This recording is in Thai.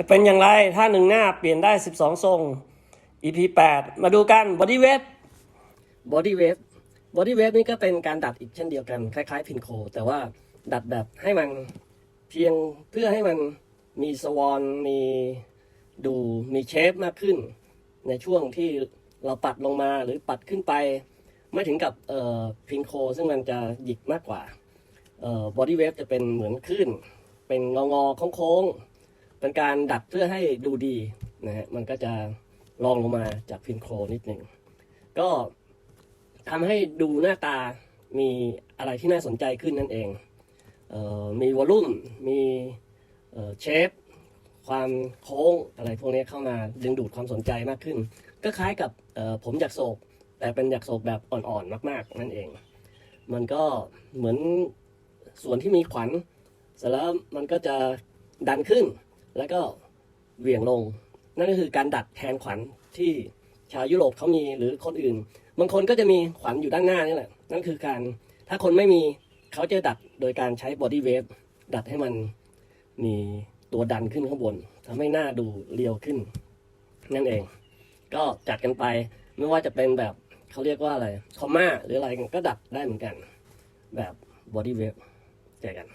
จะเป็นอย่างไรถ้าหนึ่งหน้าเปลี่ยนได้ 12 ทรง EP 8 มาดูกัน Body Wave Body Wave Body Wave นี่ก็เป็นการดัดอีกเช่นเดียวกัน คล้ายๆ พินโค แต่ว่าดัดแบบให้มันเพียงเพื่อให้มันมีสวอนมีดูมีเชฟมากขึ้น ในช่วงที่เราปัดลงมาหรือปัดขึ้นไป ไม่ถึงกับเอ่อพินโค ซึ่งมันจะหยิกมากกว่าเอ่อบอดี้เวฟจะเป็นเหมือนคลื่นเป็นงองอๆโค้งๆ เป็นการดัดเพื่อให้ดูดีนะฮะมันก็จะลองลงมาจากพินโคนิดหนึ่งก็ทำให้ดูหน้าตามีอะไรที่น่าสนใจขึ้นนั่นเองเออมีวอลลุ่มมีเชฟความโค้งอะไรพวกนี้เข้ามาดึงดูดความสนใจมากขึ้น ก็คล้ายกับผมอยากโศกแต่เป็นอยากโศกแบบอ่อนๆมากๆนั่นเอง มันก็เหมือนส่วนที่มีขวัญเสร็จแล้วมันก็จะดันขึ้น แล้วก็เหวี่ยงลง นั่นก็คือการดัดแทนขวัญที่ชาวยุโรปเขามีหรือคนอื่น บางคนก็จะมีขวัญอยู่ด้านหน้านี่แหละ นั่นคือการถ้าคนไม่มีเขาจะดัดโดยการใช้บอดี้เวฟดัดให้มันมีตัวดันขึ้นข้างบนทำให้หน้าดูเรียวขึ้น นั่นเอง ก็จัดกันไปไม่ว่าจะเป็นแบบเขาเรียกว่าอะไรคอมมาหรืออะไรก็ดัดได้เหมือนกัน แบบบอดี้เวฟเจอกัน